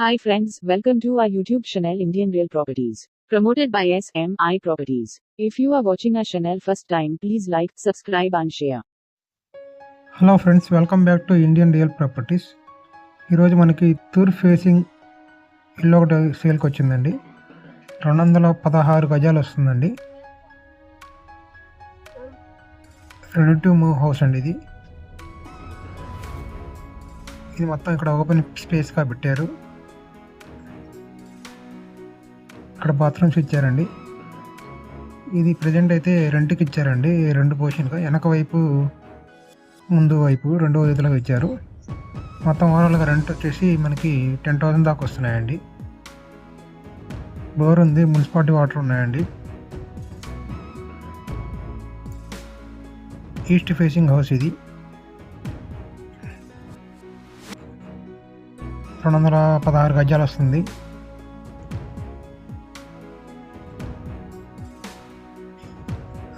Hi friends, welcome to our YouTube channel Indian Real Properties. Promoted by SMI Properties. If you are watching our channel first time, please like, subscribe and share. Hello friends welcome back to Indian real properties ఈరోజు మనకి తూర్పు facing ఇల్లు ఒకటి సేల్కి వచ్చిందండి రెండు వందల పదహారు గజాలు వస్తుందండి రెడీ టు మూవ్ హౌస్ అండి ఇది ఇది మొత్తం ఇక్కడ ఓపెన్ స్పేస్గా పెట్టారు ఇక్కడ బాత్రూమ్స్ ఇచ్చారండి. ఇది ప్రజెంట్ అయితే రెంట్కి ఇచ్చారండి. రెండు పోర్షన్గా వెనక వైపు ముందు వైపు రెండో వైపులో ఇచ్చారు. మొత్తం ఓవరాల్గా రెంట్ వచ్చేసి మనకి టెన్ థౌసండ్ దాకా వస్తున్నాయండి. బోర్ ఉంది మున్సిపాలిటీ వాటర్ ఉన్నాయండి. ఈస్ట్ ఫేసింగ్ హౌస్ ఇది. రెండు వందల పదహారు గజాలు వస్తుంది.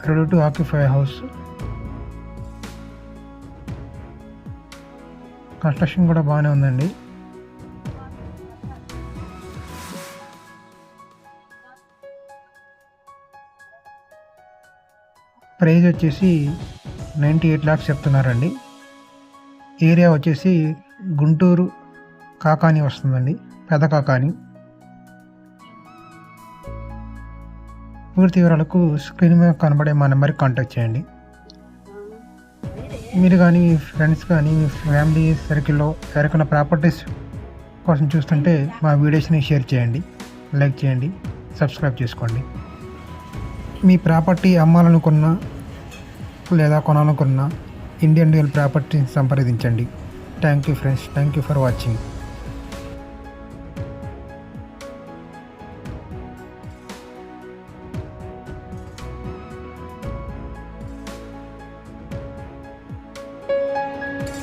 Ready to occupy house construction కూడా బాగానే ఉందండి. ప్రైజ్ వచ్చేసి నైంటీ ఎయిట్ ల్యాక్స్ చెప్తున్నారండి. ఏరియా వచ్చేసి గుంటూరు కాకాని వస్తుందండి. పెద్ద కాకాని పూర్తి వివరాలకు స్క్రీన్ మీద కనబడే మా నెంబర్కి కాంటాక్ట్ చేయండి. మీరు కానీ మీ ఫ్రెండ్స్ కానీ మీ ఫ్యామిలీ సర్కిల్లో ఎవరికైనా ప్రాపర్టీస్ కోసం చూస్తుంటే మా వీడియోస్ని షేర్ చేయండి లైక్ చేయండి సబ్స్క్రైబ్ చేసుకోండి. మీ ప్రాపర్టీ అమ్మాలనుకున్నా లేదా కొనాలనుకున్నా ఇండియన్ రియల్ ప్రాపర్టీని సంప్రదించండి. Thank you friends. Thank you for watching.